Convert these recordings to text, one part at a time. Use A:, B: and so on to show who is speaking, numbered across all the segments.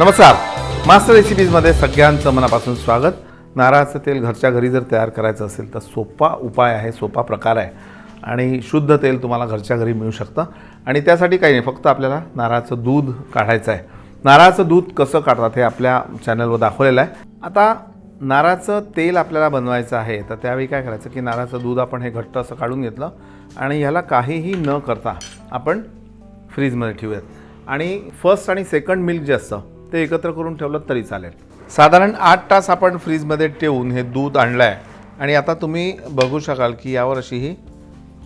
A: नमस्कार. मास्टर रेसिपीजमध्ये सगळ्यांचं मनापासून स्वागत. नारळाचं तेल घरच्या घरी जर तयार करायचं असेल तर सोपा उपाय आहे सोपा प्रकार आहे. आणि शुद्ध तेल तुम्हाला घरच्या घरी मिळू शकतं. आणि त्यासाठी काही नाही फक्त आपल्याला नारळाचं दूध काढायचं आहे. नारळाचं दूध कसं काढतात हे आपल्या चॅनलवर दाखवलेलं आहे. आता नारळाचं तेल आपल्याला बनवायचं आहे तर त्यावेळी काय करायचं की नारळाचं दूध आपण हे घट्ट असं काढून घेतलं. आणि ह्याला काहीही न करता आपण फ्रीजमध्ये ठेवूयात. आणि फर्स्ट आणि सेकंड मिल्क जे असतं ते एकत्र करून ठेवलं तरी चालेल. साधारण आठ तास आपण फ्रीजमध्ये ठेवून हे दूध आणलं आहे आणि आता तुम्ही बघू शकाल की यावर अशी ही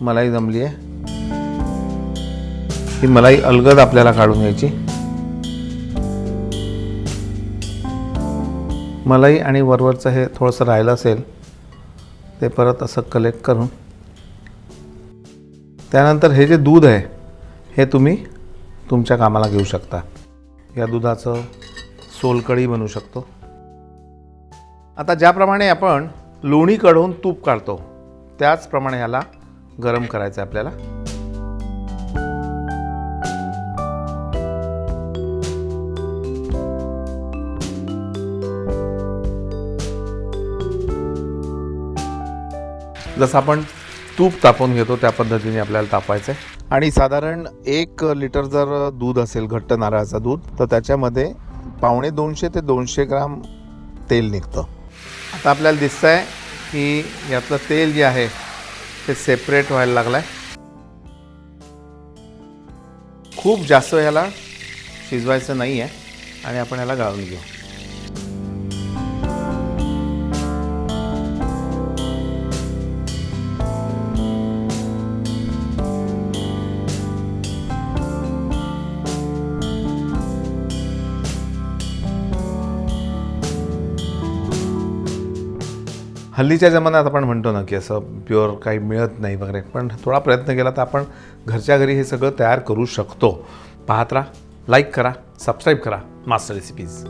A: मलाई जमली आहे. ही मलाई अलगद आपल्याला काढून घ्यायची. मलाई आणि वरवरचं हे थोडंसं राहिलं असेल ते परत असं कलेक्ट करून. त्यानंतर हे जे दूध आहे हे तुम्ही तुमच्या कामाला घेऊ शकता. या दुधाचं सोलकढी बनवू शकतो. आता ज्याप्रमाणे आपण लोणी कढवून तूप काढतो त्याचप्रमाणे ह्याला गरम करायचं आहे आपल्याला. जसं आपण तूप तापवून घेतो त्या पद्धतीने आपल्याला तापायचं आहे आणि साधारण एक लिटर जर दूध असेल घट्ट नारळाचं दूध तर त्याच्यामध्ये पावणे दोनशे ते दोनशे ग्राम तेल निघतं. आता आपल्याला दिसतं आहे की यातलं तेल जे आहे ते सेपरेट व्हायला लागलं आहे खूप जास्त ह्याला शिजवायचं नाही आहे आणि आपण ह्याला गाळून घेऊ. हल्लीच्या जमान्यात आपण म्हणतो ना की असं प्युअर काही मिळत नाही वगैरे. पण थोडा प्रयत्न केला तर आपण घरच्या घरी हे सगळं तयार करू शकतो. पाहत राहा लाईक करा सबस्क्राईब करा मास्टर रेसिपीज